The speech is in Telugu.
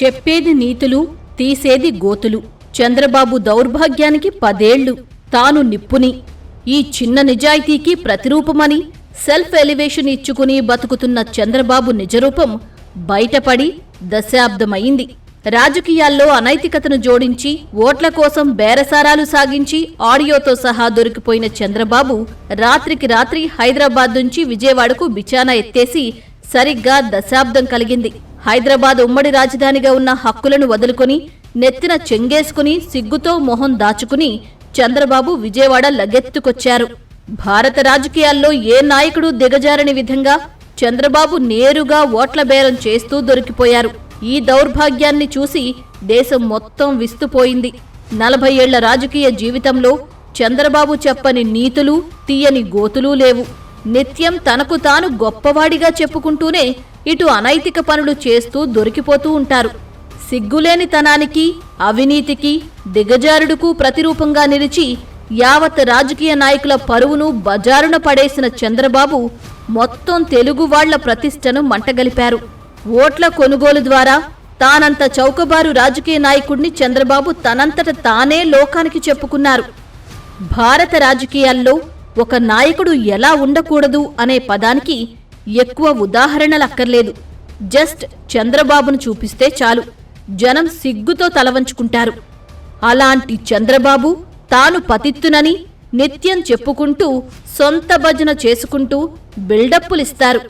చెప్పేది నీతులు తీసేది గోతులు. చంద్రబాబు దౌర్భాగ్యానికి పదేళ్ళు తాను నిప్పుని. ఈ చిన్న నిజాయితీకి ప్రతిరూపమని సెల్ఫ్ ఎలివేషన్ ఇచ్చుకుని బతుకుతున్న చంద్రబాబు నిజరూపం బయటపడి దశాబ్దమైంది రాజకీయాల్లో అనైతికతను జోడించి ఓట్ల కోసం బేరసారాలు సాగించి ఆడియోతో సహా దొరికిపోయిన చంద్రబాబు రాత్రికి రాత్రి హైదరాబాద్ నుంచి విజయవాడకు బిచానా ఎత్తేసి సరిగ్గా దశాబ్దం కలిగింది. హైదరాబాద్ ఉమ్మడి రాజధానిగా ఉన్న హక్కులను వదులుకొని నెత్తిన చెంగేసుకుని సిగ్గుతో మొహం దాచుకుని చంద్రబాబు విజయవాడ లగెత్తుకొచ్చారు. భారత రాజకీయాల్లో ఏ నాయకుడు దిగజారని విధంగా చంద్రబాబు నేరుగా ఓట్ల బేరం చేస్తూ దొరికిపోయారు. ఈ దౌర్భాగ్యాన్ని చూసి దేశం మొత్తం విస్తుపోయింది. నలభై ఏళ్ళ రాజకీయ జీవితంలో చంద్రబాబు చెప్పని నీతులు తీయని గోతులు లేవు. నిత్యం తనకు తాను గొప్పవాడిగా చెప్పుకుంటూనే ఇటు అనైతిక పనులు చేస్తూ దొరికిపోతూ ఉంటారు. సిగ్గులేనితనానికి అవినీతికి దిగజారుడుకు ప్రతిరూపంగా నిలిచి యావత్ రాజకీయ నాయకుల పరువును బజారున పడేసిన చంద్రబాబు మొత్తం తెలుగు వాళ్ళ ప్రతిష్టను మంటగలిపారు. ఓట్ల కొనుగోలు ద్వారా తానంత చౌకబారు రాజకీయ నాయకుడిని చంద్రబాబు తనంతట తానే లోకానికి చెప్పుకున్నారు. భారత రాజకీయాల్లో ఒక నాయకుడు ఎలా ఉండకూడదు అనే పదానికి ఎక్కువ ఉదాహరణలక్కర్లేదు. జస్ట్ చంద్రబాబును చూపిస్తే చాలు. జనం సిగ్గుతో తలవంచుకుంటారు. అలాంటి చంద్రబాబు తాను పతిత్తునని నిత్యం చెప్పుకుంటూ సొంత భజన చేసుకుంటూ బిల్డప్పులిస్తారు.